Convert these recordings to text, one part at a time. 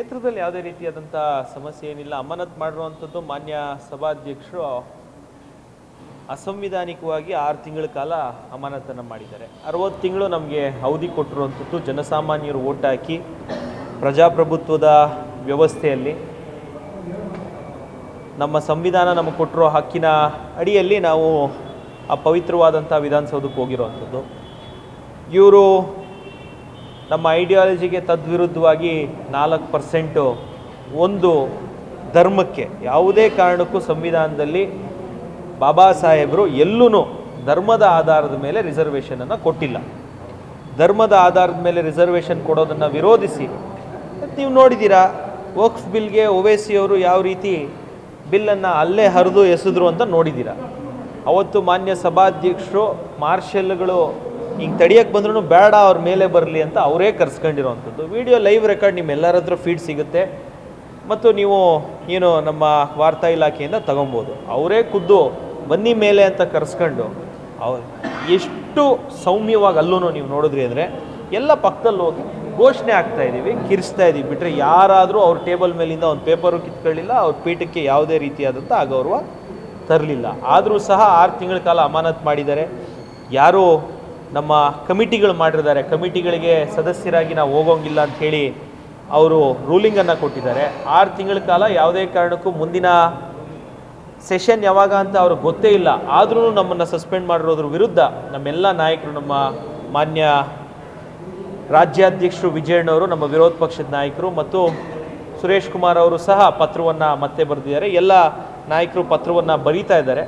ಕ್ಷೇತ್ರದಲ್ಲಿ ಯಾವುದೇ ರೀತಿಯಾದಂಥ ಸಮಸ್ಯೆ ಏನಿಲ್ಲ. ಅಮಾನತ್ ಮಾಡಿರುವಂಥದ್ದು ಮಾನ್ಯ ಸಭಾಧ್ಯಕ್ಷರು ಅಸಂವಿಧಾನಿಕವಾಗಿ ಆರು ತಿಂಗಳ ಕಾಲ ಅಮಾನತನ್ನು ಮಾಡಿದ್ದಾರೆ. ಅರವತ್ತು ತಿಂಗಳು ನಮಗೆ ಅವಧಿ ಕೊಟ್ಟಿರುವಂಥದ್ದು. ಜನಸಾಮಾನ್ಯರು ಓಟ್ ಹಾಕಿ ಪ್ರಜಾಪ್ರಭುತ್ವದ ವ್ಯವಸ್ಥೆಯಲ್ಲಿ ನಮ್ಮ ಸಂವಿಧಾನ ನಮಗೆ ಕೊಟ್ಟಿರೋ ಹಕ್ಕಿನ ಅಡಿಯಲ್ಲಿ ನಾವು ಆ ಪವಿತ್ರವಾದಂಥ ವಿಧಾನಸೌಧಕ್ಕೆ ಹೋಗಿರುವಂಥದ್ದು. ಇವರು ನಮ್ಮ ಐಡಿಯಾಲಜಿಗೆ ತದ್ವಿರುದ್ಧವಾಗಿ ನಾಲ್ಕು ಪರ್ಸೆಂಟು ಒಂದು ಧರ್ಮಕ್ಕೆ, ಯಾವುದೇ ಕಾರಣಕ್ಕೂ ಸಂವಿಧಾನದಲ್ಲಿ ಬಾಬಾ ಸಾಹೇಬರು ಎಲ್ಲೂ ಧರ್ಮದ ಆಧಾರದ ಮೇಲೆ ರಿಸರ್ವೇಷನನ್ನು ಕೊಟ್ಟಿಲ್ಲ. ಧರ್ಮದ ಆಧಾರದ ಮೇಲೆ ರಿಸರ್ವೇಷನ್ ಕೊಡೋದನ್ನು ವಿರೋಧಿಸಿ, ನೀವು ನೋಡಿದ್ದೀರಾ ವಕ್ಫ್ ಬಿಲ್ಗೆ ಅವರು ಯಾವ ರೀತಿ ಬಿಲ್ಲನ್ನು ಅಲ್ಲೇ ಹರಿದು ಎಸೆದ್ರು ಅಂತ ನೋಡಿದ್ದೀರಾ ಅವತ್ತು ಮಾನ್ಯ ಸಭಾಧ್ಯಕ್ಷರು, ಮಾರ್ಷಲ್ಗಳು ಹಿಂಗೆ ತಡಿಯಕ್ಕೆ ಬಂದ್ರೂ ಬೇಡ ಅವ್ರ ಮೇಲೆ ಬರಲಿ ಅಂತ ಅವರೇ ಕರ್ಸ್ಕೊಂಡಿರೋವಂಥದ್ದು ವಿಡಿಯೋ ಲೈವ್ ರೆಕಾರ್ಡ್ ನಿಮ್ಮೆಲ್ಲರ ಹತ್ರ ಫೀಡ್ ಸಿಗುತ್ತೆ. ಮತ್ತು ನೀವು ಏನು ನಮ್ಮ ವಾರ್ತಾ ಇಲಾಖೆಯಿಂದ ತಗೊಬೋದು. ಅವರೇ ಖುದ್ದು ಬನ್ನಿ ಮೇಲೆ ಅಂತ ಕರೆಸ್ಕೊಂಡು ಅವ್ರು ಎಷ್ಟು ಸೌಮ್ಯವಾಗಿ ಅಲ್ಲೂ ನೀವು ನೋಡಿದ್ರಿ ಅಂದರೆ ಎಲ್ಲ ಪಕ್ಕದಲ್ಲಿ ಹೋಗಿ ಘೋಷಣೆ ಆಗ್ತಾ ಇದ್ದೀವಿ ಕಿರಿಸ್ತಾ ಇದ್ದೀವಿ ಬಿಟ್ಟರೆ ಯಾರಾದರೂ ಅವ್ರ ಟೇಬಲ್ ಮೇಲಿಂದ ಒಂದು ಪೇಪರು ಕಿತ್ಕೊಳ್ಳಿಲ್ಲ, ಅವ್ರ ಪೀಠಕ್ಕೆ ಯಾವುದೇ ರೀತಿಯಾದಂಥ ಅಗೌರವ ತರಲಿಲ್ಲ. ಆದರೂ ಸಹ ಆರು ತಿಂಗಳ ಕಾಲ ಅಮಾನತ್ ಮಾಡಿದ್ದಾರೆ. ಯಾರು ನಮ್ಮ ಕಮಿಟಿಗಳು ಮಾಡಿರ್ತಾರೆ ಕಮಿಟಿಗಳಿಗೆ ಸದಸ್ಯರಾಗಿ ನಾವು ಹೋಗೋಂಗಿಲ್ಲ ಅಂತ ಹೇಳಿ ಅವರು ರೂಲಿಂಗನ್ನು ಕೊಟ್ಟಿದ್ದಾರೆ. ಆರು ತಿಂಗಳ ಕಾಲ ಯಾವುದೇ ಕಾರಣಕ್ಕೂ ಮುಂದಿನ ಸೆಷನ್ ಯಾವಾಗ ಅಂತ ಅವ್ರಿಗೆ ಗೊತ್ತೇ ಇಲ್ಲ. ಆದ್ರೂ ನಮ್ಮನ್ನು ಸಸ್ಪೆಂಡ್ ಮಾಡಿರೋದ್ರ ವಿರುದ್ಧ ನಮ್ಮೆಲ್ಲ ನಾಯಕರು, ನಮ್ಮ ಮಾನ್ಯ ರಾಜ್ಯಾಧ್ಯಕ್ಷರು ವಿಜಯಣ್ಣವರು ನಮ್ಮ ವಿರೋಧ ಪಕ್ಷದ ನಾಯಕರು ಮತ್ತು ಸುರೇಶ್ ಕುಮಾರ್ ಅವರು ಸಹ ಪತ್ರವನ್ನು ಮತ್ತೆ ಬರೆದಿದ್ದಾರೆ. ಎಲ್ಲ ನಾಯಕರು ಪತ್ರವನ್ನು ಬರೀತಾ ಇದ್ದಾರೆ.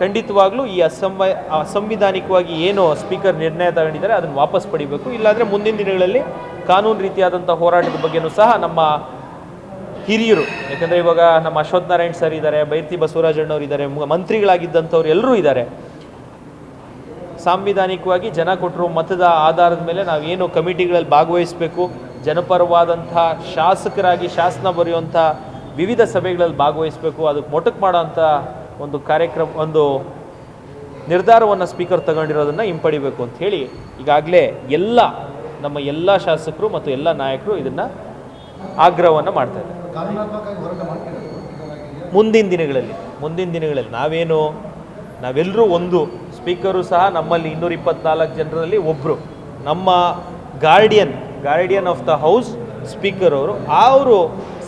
ಖಂಡಿತವಾಗ್ಲೂ ಈ ಅಸಂವ, ಅಸಂವಿಧಾನಿಕವಾಗಿ ಏನು ಸ್ಪೀಕರ್ ನಿರ್ಣಯ ತಗೊಂಡಿದ್ದಾರೆ, ಅದನ್ನು ವಾಪಸ್ ಪಡಿಬೇಕು. ಇಲ್ಲಾಂದರೆ ಮುಂದಿನ ದಿನಗಳಲ್ಲಿ ಕಾನೂನು ರೀತಿಯಾದಂಥ ಹೋರಾಟದ ಬಗ್ಗೆನೂ ಸಹ ನಮ್ಮ ಹಿರಿಯರು, ಯಾಕಂದರೆ ಇವಾಗ ನಮ್ಮ ಅಶ್ವಥ್ ನಾರಾಯಣ್ ಸರ್ ಇದ್ದಾರೆ, ಬೈರ್ತಿ ಬಸವರಾಜಣ್ಣವ್ರು ಇದ್ದಾರೆ ಮಂತ್ರಿಗಳಾಗಿದ್ದಂಥವ್ರು ಎಲ್ಲರೂ ಇದ್ದಾರೆ. ಸಾಂವಿಧಾನಿಕವಾಗಿ ಜನ ಕೊಟ್ಟರು ಮತದ ಆಧಾರದ ಮೇಲೆ ನಾವು ಏನು ಕಮಿಟಿಗಳಲ್ಲಿ ಭಾಗವಹಿಸಬೇಕು, ಜನಪರವಾದಂಥ ಶಾಸಕರಾಗಿ ಶಾಸನ ಬರೆಯುವಂಥ ವಿವಿಧ ಸಭೆಗಳಲ್ಲಿ ಭಾಗವಹಿಸಬೇಕು, ಅದಕ್ಕೆ ಮೊಟಕು ಮಾಡೋಂಥ ಒಂದು ಕಾರ್ಯಕ್ರಮ, ಒಂದು ನಿರ್ಧಾರವನ್ನು ಸ್ಪೀಕರ್ ತಗೊಂಡಿರೋದನ್ನು ಹಿಂಪಡಿಬೇಕು ಅಂತ ಹೇಳಿ ಈಗಾಗಲೇ ಎಲ್ಲ ನಮ್ಮ ಎಲ್ಲ ಶಾಸಕರು ಮತ್ತು ಎಲ್ಲ ನಾಯಕರು ಇದನ್ನು ಆಗ್ರಹವನ್ನು ಮಾಡ್ತಾ ಇದ್ದಾರೆ. ಮುಂದಿನ ದಿನಗಳಲ್ಲಿ ಮುಂದಿನ ದಿನಗಳಲ್ಲಿ ನಾವೇನು ನಾವೆಲ್ಲರೂ ಒಂದು ಸ್ಪೀಕರು ಸಹ ನಮ್ಮಲ್ಲಿ ಇನ್ನೂರ ಇಪ್ಪತ್ನಾಲ್ಕು ಜನರಲ್ಲಿ ಒಬ್ಬರು ನಮ್ಮ guardian guardian of the house speaker ಅವರು ಅವರು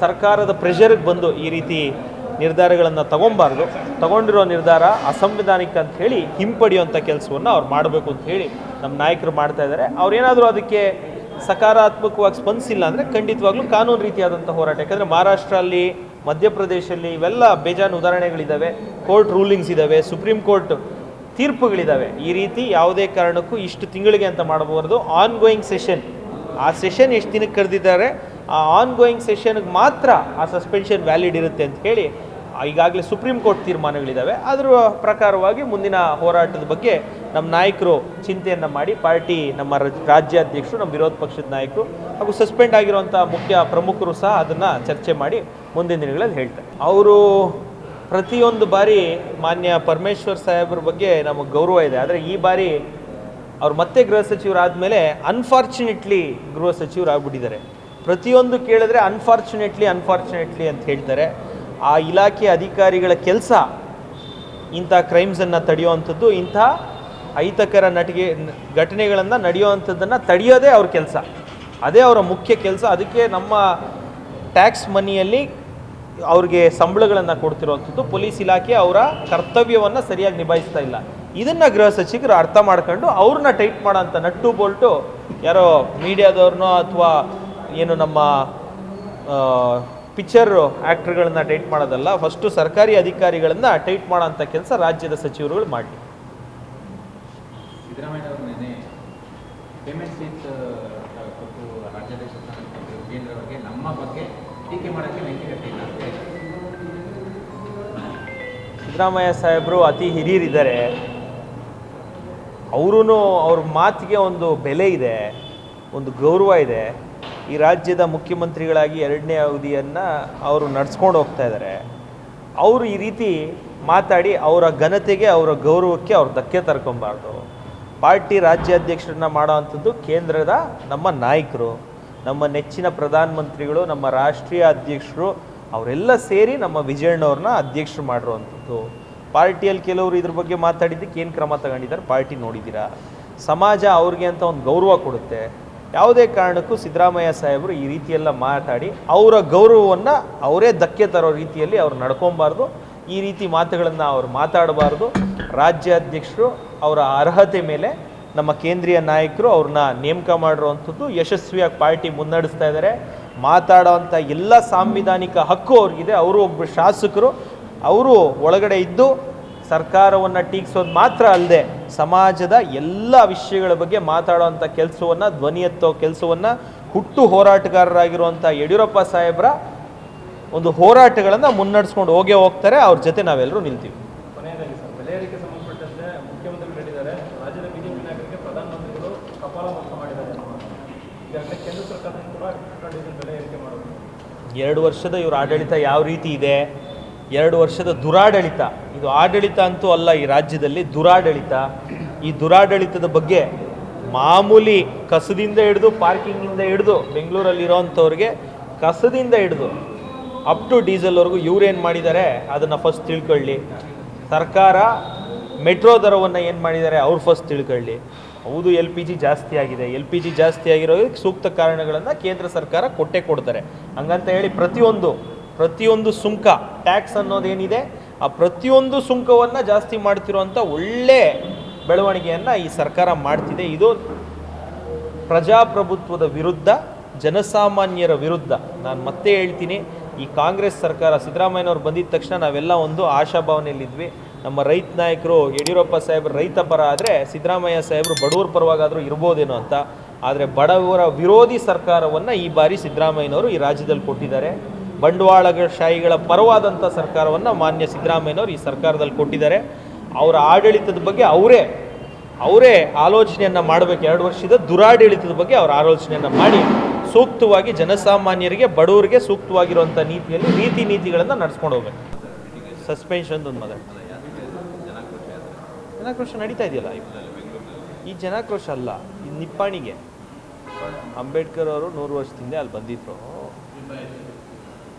ಸರ್ಕಾರದ ಪ್ರೆಷರ್ಗೆ ಬಂದು ಈ ರೀತಿ ನಿರ್ಧಾರಗಳನ್ನು ತಗೊಬಾರ್ದು. ತಗೊಂಡಿರೋ ನಿರ್ಧಾರ ಅಸಂವಿಧಾನಿಕ ಅಂತ ಹೇಳಿ ಹಿಂಪಡೆಯುವಂಥ ಕೆಲಸವನ್ನು ಅವ್ರು ಮಾಡಬೇಕು ಅಂತ ಹೇಳಿ ನಮ್ಮ ನಾಯಕರು ಮಾಡ್ತಾ ಇದ್ದಾರೆ. ಅವ್ರೇನಾದರೂ ಅದಕ್ಕೆ ಸಕಾರಾತ್ಮಕವಾಗಿ ಸ್ಪಂದಿಸಿಲ್ಲ ಅಂದರೆ ಖಂಡಿತವಾಗ್ಲೂ ಕಾನೂನು ರೀತಿಯಾದಂಥ ಹೋರಾಟ. ಯಾಕಂದರೆ ಮಹಾರಾಷ್ಟ್ರಲ್ಲಿ ಮಧ್ಯಪ್ರದೇಶಲ್ಲಿ ಇವೆಲ್ಲ ಬೇಜಾನ್ ಉದಾಹರಣೆಗಳಿದ್ದಾವೆ ಕೋರ್ಟ್ ರೂಲಿಂಗ್ಸ್ ಇದ್ದಾವೆ ಸುಪ್ರೀಂ ಕೋರ್ಟ್ ತೀರ್ಪುಗಳಿದ್ದಾವೆ ಈ ರೀತಿ ಯಾವುದೇ ಕಾರಣಕ್ಕೂ ಇಷ್ಟು ತಿಂಗಳಿಗೆ ಅಂತ ಮಾಡಬಾರ್ದು. ಆನ್ ಗೋಯಿಂಗ್ ಸೆಷನ್ ಆ ಸೆಷನ್ ಎಷ್ಟು ದಿನಕ್ಕೆ ಕರೆದಿದ್ದಾರೆ? ಆ ಆನ್ ಗೋಯಿಂಗ್ ಸೆಷನ್ಗೆ ಮಾತ್ರ ಆ ಸಸ್ಪೆನ್ಷನ್ ವ್ಯಾಲಿಡ್ ಇರುತ್ತೆ ಅಂತ ಹೇಳಿ, ಈಗಾಗಲೇ ಸುಪ್ರೀಂ ಕೋರ್ಟ್ ತೀರ್ಮಾನಗಳಿದ್ದಾವೆ ಅದರ ಪ್ರಕಾರವಾಗಿ ಮುಂದಿನ ಹೋರಾಟದ ಬಗ್ಗೆ ನಮ್ಮ ನಾಯಕರು ಚಿಂತೆಯನ್ನು ಮಾಡಿ, ಪಾರ್ಟಿ ನಮ್ಮ ರಾಜ್- ರಾಜ್ಯಾಧ್ಯಕ್ಷರು ನಮ್ಮ ವಿರೋಧ ಪಕ್ಷದ ನಾಯಕರು ಹಾಗೂ ಸಸ್ಪೆಂಡ್ ಆಗಿರುವಂಥ ಮುಖ್ಯ ಪ್ರಮುಖರು ಸಹ ಅದನ್ನು ಚರ್ಚೆ ಮಾಡಿ ಮುಂದಿನ ದಿನಗಳಲ್ಲಿ ಹೇಳ್ತಾರೆ. ಅವರು ಪ್ರತಿಯೊಂದು ಬಾರಿ ಮಾನ್ಯ ಪರಮೇಶ್ವರ್ ಸಾಹೇಬ್ರ ಬಗ್ಗೆ ನಮಗೆ ಗೌರವ ಇದೆ. ಆದರೆ ಈ ಬಾರಿ ಅವ್ರು ಮತ್ತೆ ಗೃಹ ಸಚಿವರಾದಮೇಲೆ ಅನ್ಫಾರ್ಚುನೇಟ್ಲಿ ಗೃಹ ಸಚಿವರಾಗ್ಬಿಟ್ಟಿದ್ದಾರೆ. ಪ್ರತಿಯೊಂದು ಕೇಳಿದ್ರೆ ಅನ್ಫಾರ್ಚುನೇಟ್ಲಿ ಅನ್ಫಾರ್ಚುನೇಟ್ಲಿ ಅಂತ ಹೇಳ್ತಾರೆ. ಆ ಇಲಾಖೆ ಅಧಿಕಾರಿಗಳ ಕೆಲಸ ಇಂಥ ಕ್ರೈಮ್ಸನ್ನು ತಡೆಯುವಂಥದ್ದು, ಇಂಥ ಅಹಿತಕರ ನಟಿಗೆ ಘಟನೆಗಳನ್ನು ನಡೆಯುವಂಥದ್ದನ್ನು ತಡೆಯೋದೇ ಅವ್ರ ಕೆಲಸ. ಅದೇ ಅವರ ಮುಖ್ಯ ಕೆಲಸ. ಅದಕ್ಕೆ ನಮ್ಮ ಟ್ಯಾಕ್ಸ್ ಮನಿಯಲ್ಲಿ ಅವ್ರಿಗೆ ಸಂಬಳಗಳನ್ನು ಕೊಡ್ತಿರುವಂಥದ್ದು. ಪೊಲೀಸ್ ಇಲಾಖೆ ಅವರ ಕರ್ತವ್ಯವನ್ನು ಸರಿಯಾಗಿ ನಿಭಾಯಿಸ್ತಾ ಇಲ್ಲ. ಇದನ್ನು ಗೃಹ ಸಚಿವರು ಅರ್ಥ ಮಾಡ್ಕೊಂಡು ಅವ್ರನ್ನ ಟೈಟ್ ಮಾಡೋಂಥ ನಟ್ಟು ಬೋಲ್ಟು ಯಾರೋ ಮೀಡಿಯಾದವ್ರನ್ನೋ ಅಥವಾ ಏನು ನಮ್ಮ ಪಿಕ್ಚರ್ ಆ್ಯಕ್ಟ್ರ್ಗಳನ್ನ ಟೈಟ್ ಮಾಡೋದಲ್ಲ ಫಸ್ಟು ಸರ್ಕಾರಿ ಅಧಿಕಾರಿಗಳನ್ನು ಟೈಟ್ ಮಾಡೋಂಥ ಕೆಲಸ ರಾಜ್ಯದ ಸಚಿವರುಗಳು ಮಾಡಲಿ. ಸಿದ್ದರಾಮಯ್ಯ ಸಾಹೇಬರು ಅತಿ ಹಿರಿಯರಿದ್ದಾರೆ. ಅವರೂ ಅವ್ರ ಮಾತಿಗೆ ಒಂದು ಬೆಲೆ ಇದೆ ಒಂದು ಗೌರವ ಇದೆ. ಈ ರಾಜ್ಯದ ಮುಖ್ಯಮಂತ್ರಿಗಳಾಗಿ ಎರಡನೇ ಅವಧಿಯನ್ನು ಅವರು ನಡೆಸ್ಕೊಂಡು ಹೋಗ್ತಾ ಇದ್ದಾರೆ ಅವರು ಈ ರೀತಿ ಮಾತಾಡಿ ಅವರ ಘನತೆಗೆ, ಅವರ ಗೌರವಕ್ಕೆ ಅವ್ರು ಧಕ್ಕೆ ತರ್ಕೊಬಾರ್ದು. ಪಾರ್ಟಿ ರಾಜ್ಯಾಧ್ಯಕ್ಷರನ್ನ ಮಾಡೋ ಅಂಥದ್ದು ಕೇಂದ್ರದ ನಮ್ಮ ನಾಯಕರು, ನಮ್ಮ ನೆಚ್ಚಿನ ಪ್ರಧಾನಮಂತ್ರಿಗಳು, ನಮ್ಮ ರಾಷ್ಟ್ರೀಯ ಅಧ್ಯಕ್ಷರು, ಅವರೆಲ್ಲ ಸೇರಿ ನಮ್ಮ ವಿಜಯಣ್ಣವ್ರನ್ನ ಅಧ್ಯಕ್ಷರು ಮಾಡಿರುವಂಥದ್ದು ಪಾರ್ಟಿಯಲ್ಲಿ ಕೆಲವರು ಇದ್ರ ಬಗ್ಗೆ ಮಾತಾಡಿದ್ದಕ್ಕೆ ಏನು ಕ್ರಮ ತಗೊಂಡಿದ್ದಾರೆ? ಪಾರ್ಟಿ ನೋಡಿದ್ದೀರಾ? ಸಮಾಜ ಅವ್ರಿಗೆ ಅಂತ ಒಂದು ಗೌರವ ಕೊಡುತ್ತೆ. ಯಾವುದೇ ಕಾರಣಕ್ಕೂ ಸಿದ್ದರಾಮಯ್ಯ ಸಾಹೇಬರು ಈ ರೀತಿಯೆಲ್ಲ ಮಾತಾಡಿ ಅವರ ಗೌರವವನ್ನು ಅವರೇ ಧಕ್ಕೆ ತರೋ ರೀತಿಯಲ್ಲಿ ಅವ್ರು ನಡ್ಕೊಬಾರ್ದು. ಈ ರೀತಿ ಮಾತುಗಳನ್ನು ಅವರು ಮಾತಾಡಬಾರ್ದು. ರಾಜ್ಯಾಧ್ಯಕ್ಷರು ಅವರ ಅರ್ಹತೆ ಮೇಲೆ ನಮ್ಮ ಕೇಂದ್ರೀಯ ನಾಯಕರು ಅವ್ರನ್ನ ನೇಮಕ ಮಾಡಿರುವಂಥದ್ದು ಯಶಸ್ವಿಯಾಗಿ ಪಾರ್ಟಿ ಮುನ್ನಡೆಸ್ತಾ ಇದ್ದಾರೆ. ಮಾತಾಡೋವಂಥ ಎಲ್ಲ ಸಾಂವಿಧಾನಿಕ ಹಕ್ಕು ಅವ್ರಿಗಿದೆ. ಅವರು ಒಬ್ಬ ಶಾಸಕರು. ಅವರು ಒಳಗಡೆ ಇದ್ದು ಸರ್ಕಾರವನ್ನು ಟೀಕಿಸೋದು ಮಾತ್ರ ಅಲ್ಲದೆ ಸಮಾಜದ ಎಲ್ಲ ವಿಷಯಗಳ ಬಗ್ಗೆ ಮಾತಾಡುವಂಥ ಕೆಲಸವನ್ನು ಧ್ವನಿ ಎತ್ತೋ ಕೆಲಸವನ್ನು ಹುಟ್ಟು ಹೋರಾಟಗಾರರಾಗಿರುವಂಥ ಯಡಿಯೂರಪ್ಪ ಸಾಹೇಬರ ಒಂದು ಹೋರಾಟಗಳನ್ನು ಮುನ್ನಡೆಸ್ಕೊಂಡು ಹೋಗೇ ಹೋಗ್ತಾರೆ. ಅವ್ರ ಜೊತೆ ನಾವೆಲ್ಲರೂ ನಿಲ್ತೀವಿ. ಎರಡು ವರ್ಷದ ಇವರ ಆಡಳಿತ ಯಾವ ರೀತಿ ಇದೆ? ಎರಡು ವರ್ಷದ ದುರಾಡಳಿತ. ಇದು ಆಡಳಿತ ಅಂತೂ ಅಲ್ಲ ಈ ರಾಜ್ಯದಲ್ಲಿ, ದುರಾಡಳಿತ. ಈ ದುರಾಡಳಿತದ ಬಗ್ಗೆ ಮಾಮೂಲಿ ಕಸದಿಂದ ಹಿಡಿದು ಪಾರ್ಕಿಂಗಿಂದ ಹಿಡಿದು ಬೆಂಗಳೂರಲ್ಲಿರೋವಂಥವ್ರಿಗೆ ಕಸದಿಂದ ಹಿಡಿದು ಅಪ್ ಟು ಡೀಸೆಲ್ವರೆಗೂ ಇವ್ರೇನು ಮಾಡಿದ್ದಾರೆ ಅದನ್ನು ಫಸ್ಟ್ ತಿಳ್ಕೊಳ್ಳಿ. ಸರ್ಕಾರ ಮೆಟ್ರೋ ದರವನ್ನು ಏನು ಮಾಡಿದ್ದಾರೆ ಅವ್ರು ಫಸ್ಟ್ ತಿಳ್ಕೊಳ್ಳಿ. ಹೌದು, ಎಲ್ ಪಿ ಜಿ ಜಾಸ್ತಿ ಆಗಿದೆ. ಎಲ್ ಪಿ ಜಿ ಜಾಸ್ತಿ ಆಗಿರೋದಕ್ಕೆ ಸೂಕ್ತ ಕಾರಣಗಳನ್ನು ಕೇಂದ್ರ ಸರ್ಕಾರ ಕೊಟ್ಟೇ ಕೊಡ್ತಾರೆ. ಹಂಗಂತ ಹೇಳಿ ಪ್ರತಿಯೊಂದು ಪ್ರತಿಯೊಂದು ಸುಂಕ ಟ್ಯಾಕ್ಸ್ ಅನ್ನೋದೇನಿದೆ, ಆ ಪ್ರತಿಯೊಂದು ಸುಂಕವನ್ನು ಜಾಸ್ತಿ ಮಾಡ್ತಿರುವಂಥ ಒಳ್ಳೆ ಬೆಳವಣಿಗೆಯನ್ನು ಈ ಸರ್ಕಾರ ಮಾಡ್ತಿದೆ. ಇದು ಪ್ರಜಾಪ್ರಭುತ್ವದ ವಿರುದ್ಧ, ಜನಸಾಮಾನ್ಯರ ವಿರುದ್ಧ. ನಾನು ಮತ್ತೆ ಹೇಳ್ತೀನಿ, ಈ ಕಾಂಗ್ರೆಸ್ ಸರ್ಕಾರ, ಸಿದ್ದರಾಮಯ್ಯನವ್ರು ಬಂದಿದ ತಕ್ಷಣ ನಾವೆಲ್ಲ ಒಂದು ಆಶಾಭಾವನೆಯಲ್ಲಿದ್ವಿ. ನಮ್ಮ ರೈತ ನಾಯಕರು, ಯಡಿಯೂರಪ್ಪ ಸಾಹೇಬ್ರು ರೈತ ಪರ ಆದರೆ, ಸಿದ್ದರಾಮಯ್ಯ ಸಾಹೇಬರು ಬಡವರ ಪರವಾಗಾದರೂ ಇರ್ಬೋದೇನೋ ಅಂತ. ಆದರೆ ಬಡವರ ವಿರೋಧಿ ಸರ್ಕಾರವನ್ನು ಈ ಬಾರಿ ಸಿದ್ದರಾಮಯ್ಯನವರು ಈ ರಾಜ್ಯದಲ್ಲಿ ಕೊಟ್ಟಿದ್ದಾರೆ. ಬಂಡವಾಳಶಾಹಿಗಳ ಪರವಾದಂಥ ಸರ್ಕಾರವನ್ನು ಮಾನ್ಯ ಸಿದ್ದರಾಮಯ್ಯನವರು ಈ ಸರ್ಕಾರದಲ್ಲಿ ಕೊಟ್ಟಿದ್ದಾರೆ. ಅವರ ಆಡಳಿತದ ಬಗ್ಗೆ ಅವರೇ ಅವರೇ ಆಲೋಚನೆಯನ್ನು ಮಾಡಬೇಕು. ಎರಡು ವರ್ಷದ ದುರಾಡಳಿತದ ಬಗ್ಗೆ ಅವರ ಆಲೋಚನೆಯನ್ನು ಮಾಡಿ ಸೂಕ್ತವಾಗಿ ಜನಸಾಮಾನ್ಯರಿಗೆ, ಬಡವರಿಗೆ ಸೂಕ್ತವಾಗಿರುವಂಥ ನೀತಿಯಲ್ಲಿ ರೀತಿ ನೀತಿಗಳನ್ನು ನಡೆಸ್ಕೊಂಡು ಹೋಗ್ಬೇಕು. ಸಸ್ಪೆನ್ಷನ್ ಒಂದು ಮದ ಜನಾಕ್ರೋಶ ನಡೀತಾ ಇದೆಯಲ್ಲ? ಈ ಜನಾಕ್ರೋಶ ಅಲ್ಲ, ಈ ನಿಪ್ಪಾಣಿಗೆ. ಅಂಬೇಡ್ಕರ್ ಅವರು ನೂರು ವರ್ಷದಿಂದ ಅಲ್ಲಿ ಬಂದಿದ್ರು.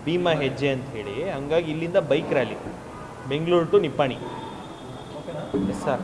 ಭೀಮಾ ಹೆಜ್ಜೆ ಅಂತ ಹೇಳಿ ಹಂಗಾಗಿ ಇಲ್ಲಿಂದ bike rally Bengaluru to Nippani. Sir